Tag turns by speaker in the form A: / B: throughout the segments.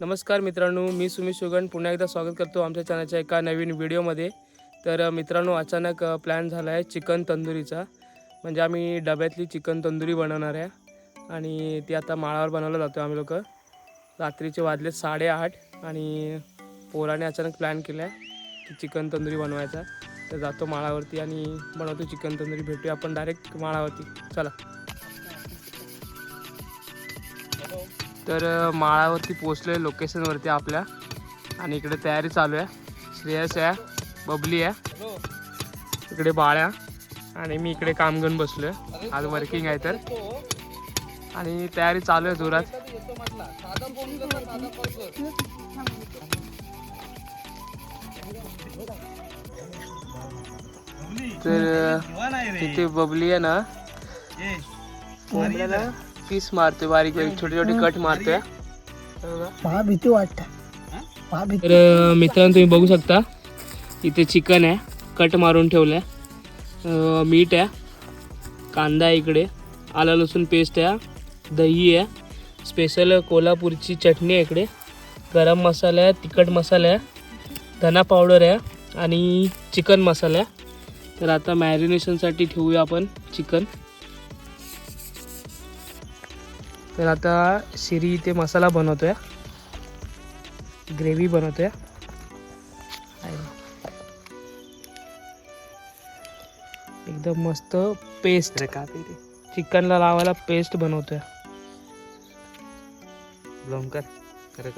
A: नमस्कार मित्रांनो मी सुमित सुगण पुन्हा एकदा स्वागत करतो आमच्या चॅनलच्या एका नवीन व्हिडिओमध्ये. तर मित्रांनो अचानक प्लॅन झाला आहे चिकन तंदुरीचा. म्हणजे आम्ही डब्यातली चिकन तंदुरी बनवणार आहे. आणि ती आता माळावर बनवलं जातो आम्ही लोक. रात्रीचे वाजले साडेआठ आणि पोराने अचानक प्लॅन केला आहे की चिकन तंदुरी बनवायचा. तर जातो माळावरती आणि बनवतो चिकन तंदुरी. भेटूया आपण डायरेक्ट माळावरती. चला. तर माळावरती पोचलोय लोकेशनवरती आपल्या. आणि इकडे तयारी चालू आहे. श्रेयस आहे बबली आहे. इकडे बाळ्या. आणि मी इकडे काम घेऊन बसलोय. आज वर्किंग आहे तर. आणि तयारी चालू आहे जोरात. तर तिथे बबली आहे ना. कोंबड्याला पीस मारतोय बारीक बारीक छोटे छोटे कट मारतोय.
B: मला भीती वाटते. भीती.
A: तर मित्रांनो तुम्ही बघू शकता इथे चिकन आहे. कट मारून ठेवलं आहे मीठ आहे. कांदा आहे इकडे. आला लसूण पेस्ट आहे. दही आहे. स्पेशल कोल्हापूरची चटणी आहे इकडे. गरम मसाला आहे तिखट मसाला आहे. धना पावडर आहे आणि चिकन मसाला आहे. तर आता मॅरिनेशनसाठी ठेवूया आपण चिकन. तर आता शिरी इथे मसाला बनवतोय. ग्रेव्ही बनवतोय. एकदम मस्त पेस्ट चिकनला लावायला पेस्ट बनवतोय.
C: खरं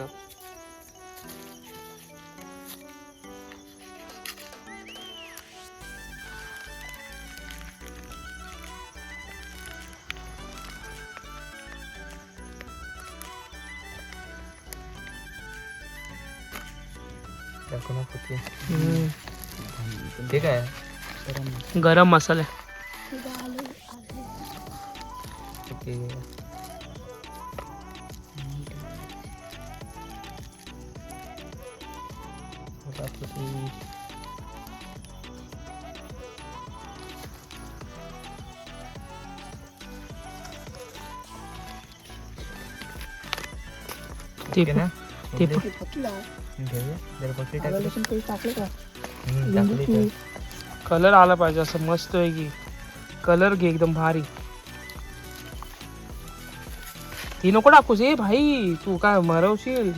C: ते काय आहे?
A: गरम मसाला.
C: ठीक आहे ना?
A: ते.
C: घेऊया. जरा बकेट
B: आलं.
A: कलर पाहिजे असं मस्त आहे की. कलर घे एकदम भारी. ती नको टाकूस. ए भाई तू काय मरवशील?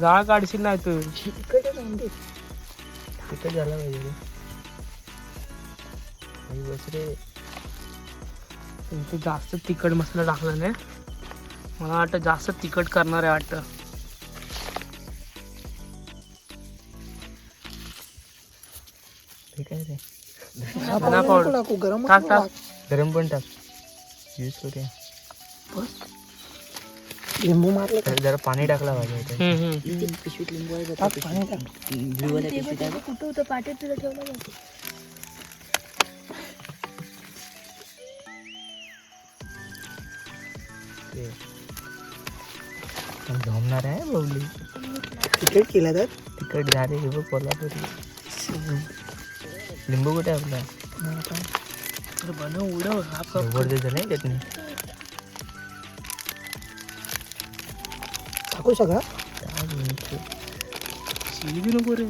A: जाळ काढशील नाही तू
C: झाला पाहिजे
A: जास्त तिखट मसाला टाकला नाही. मला वाटतं जास्त तिखट करणार आहे वाटतं.
B: टाकू गरम
A: टाक,
B: मसाला
A: टाक.
C: गरम पण टाक. यूज करूया.
B: लिंबू मारलं
C: तर जरा पाणी टाकला पाहिजे.
B: टाक पाणी टाक.
D: कुठं होतं? पाठीत तुला ठेवलं जातं.
C: आहे
B: तिखट केलं तर?
C: तिकट झाले हे बघ कोल्हापुरी. लिंबू कुठे आपला?
A: अरे बनव उडव हा कप
C: जबरदस्त नाही
B: टाकू सगळं
A: बी नको रे.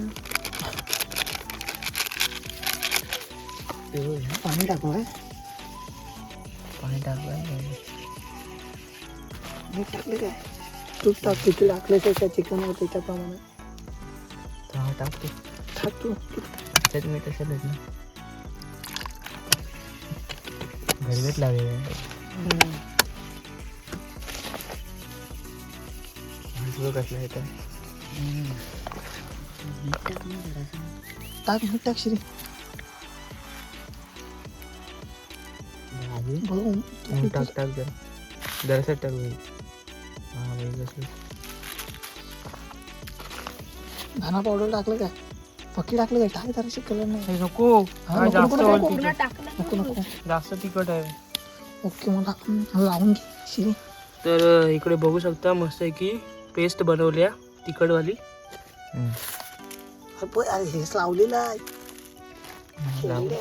B: पाणी टाकू आहे
C: पाणी टाकलं
B: मीठ टाकलं काय? तूप टाक किती टाकलं त्याच्या चिकन त्याच्याप्रमाणे.
C: हा टाकतो.
B: टाक तू
C: त्यात मी तसं ना
B: हम्म.
C: तुझं कसलं आहे तर
B: टाक मीठ टाक श्री. बघू
C: टाक टाक जरा. जरासं टाक भाई हा भाई बस
B: धना पावडर टाकलं काय? पक्की टाकलं काय टाक जराशी कलर नाही.
A: नको.
B: हा,
A: काय
B: नको,
A: जास्त
B: नको,
A: वरती-
B: नको.
D: कोकणात टाकलं
B: नको नको.
A: जास्त तिखट आहे.
B: ओके मग टाकून लावून घे श्री.
A: तर अ, इकडे बघू शकता मस्त आहे की पेस्ट बनवली आहे तिखटवाली.
B: अरे हेच लावलेलं आहे. शेंड्या.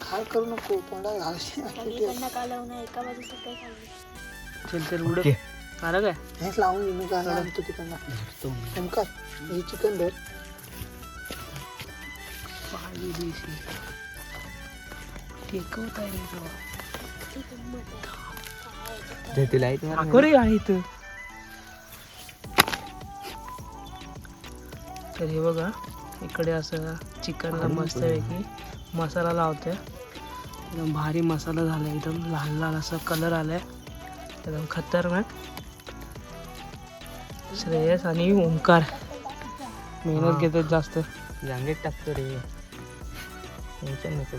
B: खार करू नको तोंडात घालशील.
D: सगळीकडनं कालवणं एका बाजूचं काय खाल्लं
A: चल चल उडत
C: ओके.
A: अरे काय?
B: हेच लावून घेऊन काय तिकडनं. हे चिकन धर.
A: टेकवत आहे आहे इथं तर हे बघा इकडे असं चिकनला मस्त पैकी मसाला लावतोय. एकदम भारी मसाला झाला एकदम लाल लाल असा कलर आलाय. एकदम खतरनाक श्रेयस आणि ओंकार मेहनत घेतात जास्त.
C: जांगेत टाकतो रे टेन्शन नको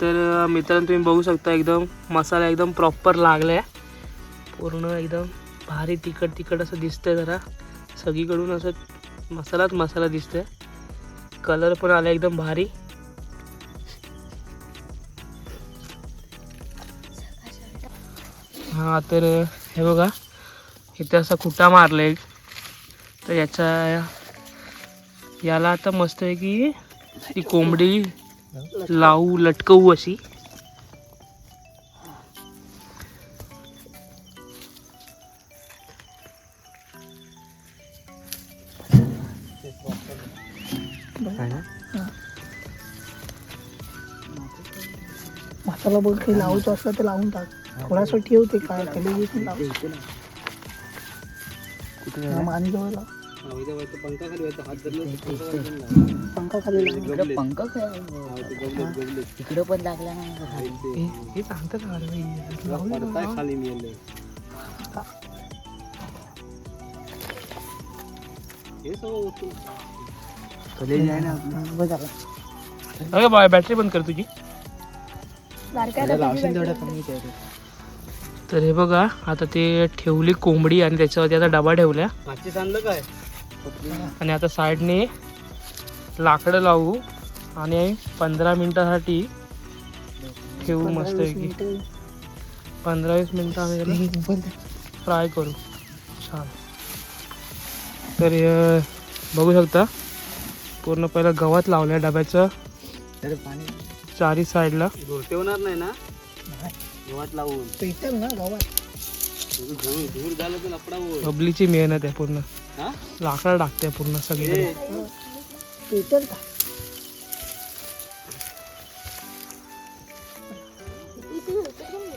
A: तर मित्रांनो तुम्ही बघू शकता एकदम मसाला एकदम प्रॉपर लागलाय. पूर्ण एकदम भारी तिखट तिखट असं दिसतंय जरा. सगळीकडून असं मसालाच मसाला दिसतोय. कलर पण आला एकदम भारी. हा तर हे बघा. इथे असा खुटा मारलाय. तर याच्या याला आता मस्त आहे की ती कोंबडी लावू लटकवू अशी.
B: मसाला बघ काही लावूच असलं तर लावून टाक. थोडासा ठेवते काय हा, मानी जवळ लाव. पंखा खाली लाव.
D: पंख तिकडं पण लागला नाही
A: हे सांगतात बॅटरी बंद कर तुझी.
C: कमी
A: तर हे बघा आता ते ठेवली कोंबडी आणि त्याच्यावरती आता डबा ठेवल्या.
C: काय?
A: आणि आता साईडने लाकडं लावू आणि पंधरा मिनिटासाठी ठेवू मस्त
B: पंधरा वीस मिनिटं.
A: आम्ही. फ्राय करू. छान. तर बघू शकता पूर्ण पहिलं गवत लावलं डब्याचं. चारी साईडला.
C: होणार नाही ना?
B: नाही.
C: गव्हात लावून
B: पेटल ना गावात.
C: धूर झालं तर लपडा
A: बबलीची मेहनत आहे पूर्ण.
C: हा?
A: लाकडं टाकते पूर्ण सगळी
B: पेटल का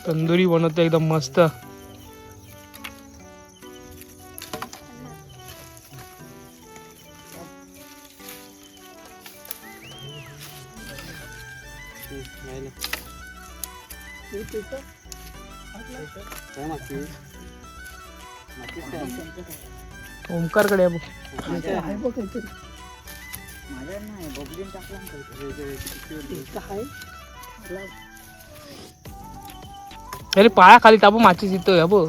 A: तंदुरी बनवते एकदम मस्त. ओंकारकडे आहे बघ.
B: आहे
D: माझ्या नाही बबलीन टाकला
B: आहे.
A: अरे पाया खाली टाकू माचीस इथं अबो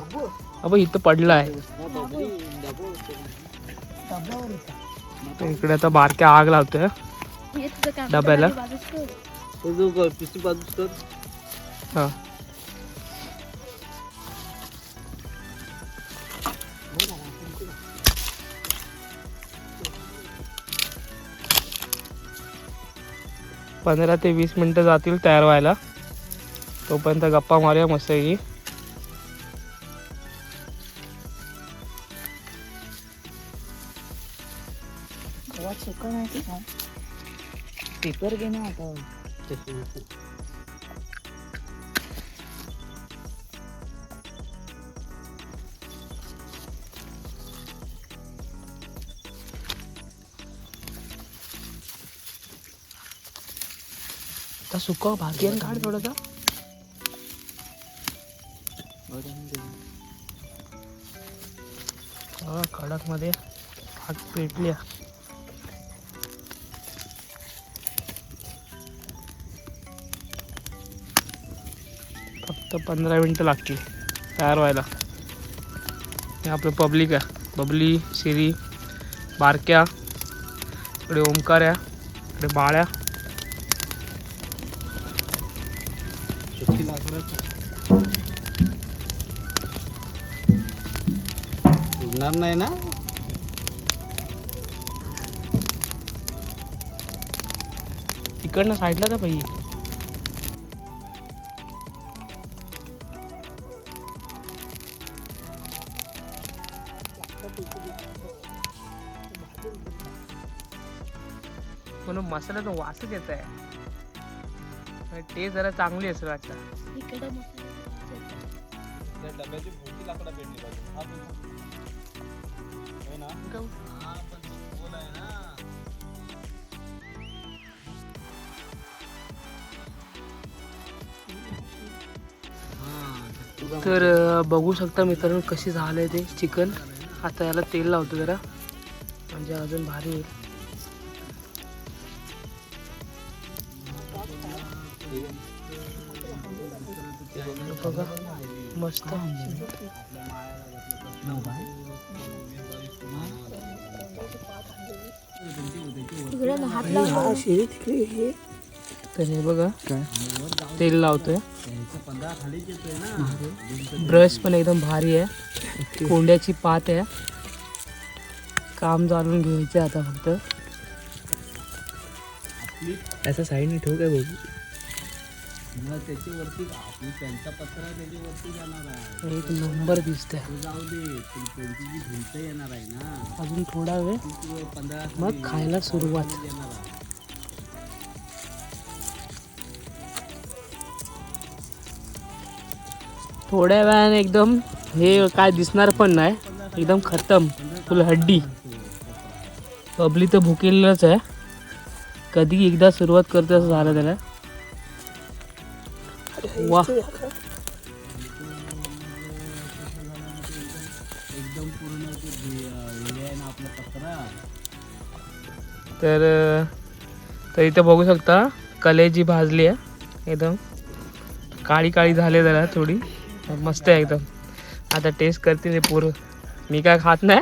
A: अबो इथं
B: येतं.
A: तर इकडे आता बारक्या आग लावतोय डब्याला?
C: कर
A: हा पंधरा ते वीस मिनिटं जातील तयार व्हायला. तोपर्यंत गप्पा मारूया मस्त की
B: गावात सुका नाही? का?
D: पेपर घे ना आता.
A: आता सुका भाग्यान काढ थोडासा कडकमध्ये आग पेटल्या फक्त पंधरा मिनटं लागतील तयार व्हायला हे आपलं पब्लिक आहे बबली शिरी बारक्या इकडे ओंकारया इकडे बाळ्या
C: येणार नाही ना?
A: तिकडनं साईडला जा पाहिजे म्हणून मसाला तो वासच येत आहे. ते जरा चांगली असं वाटतं.
E: डब्याची लाकडा
A: पाहिजे. तर बघू शकता मित्रांनो कशी झालंय ते चिकन. आता याला तेल लावतो जरा. म्हणजे अजून भारी येईल बघा मस्त. तर हे बघा तेल लावतोय. ब्रश पण एकदम भारी आहे. कोंड्याची पात आहे. काम चालून घ्यायचे आता फक्त.
C: असं साईडने ठेवू काय बघू
D: त्याच्यावरती आपली त्यांचा पत्रा त्याच्यावरती जाणार आहे
A: एक नंबर दिसतंय.
D: ते जाऊ दे पण त्यांची जी भिंत येणार आहे ना
A: अजून थोडा वेळ.
D: पंधरा
A: मग खायला सुरुवात.
D: येणार आहे
A: थोड्या वेळाने एकदम हे काय दिसणार पण नाही. एकदम खतम फुल हड्डी. पबली तर भुकेलेलंच आहे. कधी एकदा सुरुवात करते असं झालं त्याला. वा. तर तर इथं बघू शकता कलेजी भाजली आहे. एकदम काळी काळी झाली त्याला थोडी. मस्त आहे एकदम. आता टेस्ट करते ते पोरं. मी काय खात नाही.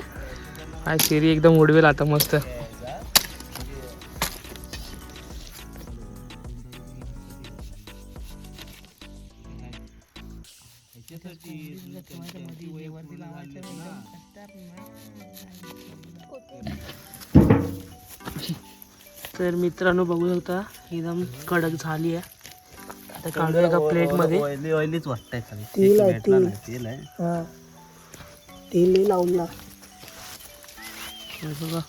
A: हा शिरी एकदम उडवेल आता मस्त. तर मित्रांनो बघू शकता एकदम कडक झाली आहे. आता काढूया एका प्लेटमध्ये
D: ऑइली ऑइलीच वाटतंय खाली.
B: तेल आहे,
D: भेटला
B: तेल.
D: तेल आहे.
B: हा. तेल लावून ला
A: हे बघा.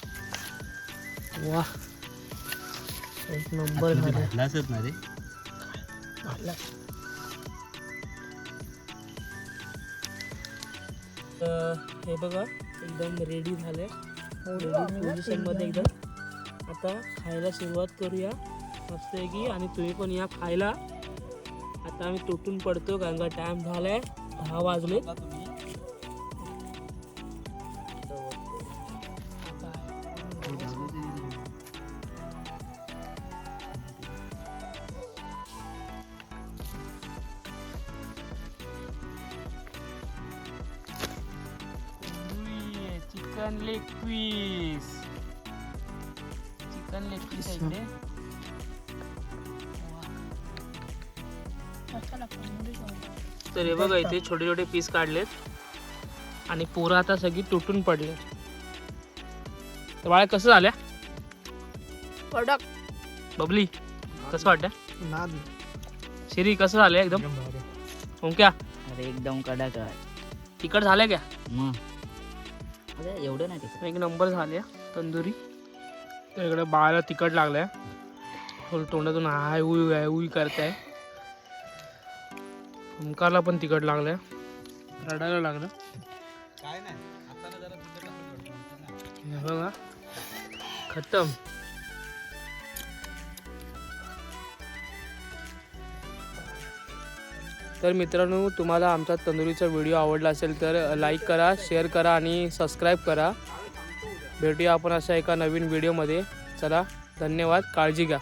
A: वा. एक नंबर झालं.
D: भाजलाच ना रे.
A: हे बघा एकदम रेडी झालंय. रेडी पोझिशनमध्ये एकदम. आता खायला सुरुवात करूया. मस्त आहे की आणि तुम्ही पण या खायला. आता आम्ही तुटून पडतो कारण का टाइम झालाय. दहा वाजले. Chicken leg piece. Chicken leg piece आहे तर हे बघा इथे छोटे छोटे पीस काढलेत. आणि पोरं आता सगळी तुटून पडले. तर बाळा कसं झाल्या
E: कडक.
A: बबली कसं वाटतं
B: नाद.
A: शिरी कसं झालं एकदम? ओंक्या?
D: अरे एकदम कडक आहे.
A: तिकट झाल्या क्या
D: मग. अरे एवढं नाही तिकडे
A: एक नंबर झाल्या तंदुरी. तर इकडे बाळाला तिखट लागलाय. फुल तोंडातून हाय उई हाय उई करताय. ओंकारला पण तिखट लागलाय. रडायला लागलं.
D: काय नाही
A: बघा. खतम. तर मित्रांनो तुम्हाला आमचा तंदुरीचा व्हिडिओ आवडला असेल तर लाईक करा शेअर करा आणि सबस्क्राईब करा. भेटूया आपण अशा एका नवीन व्हिडिओमध्ये चला धन्यवाद काळजी घ्या.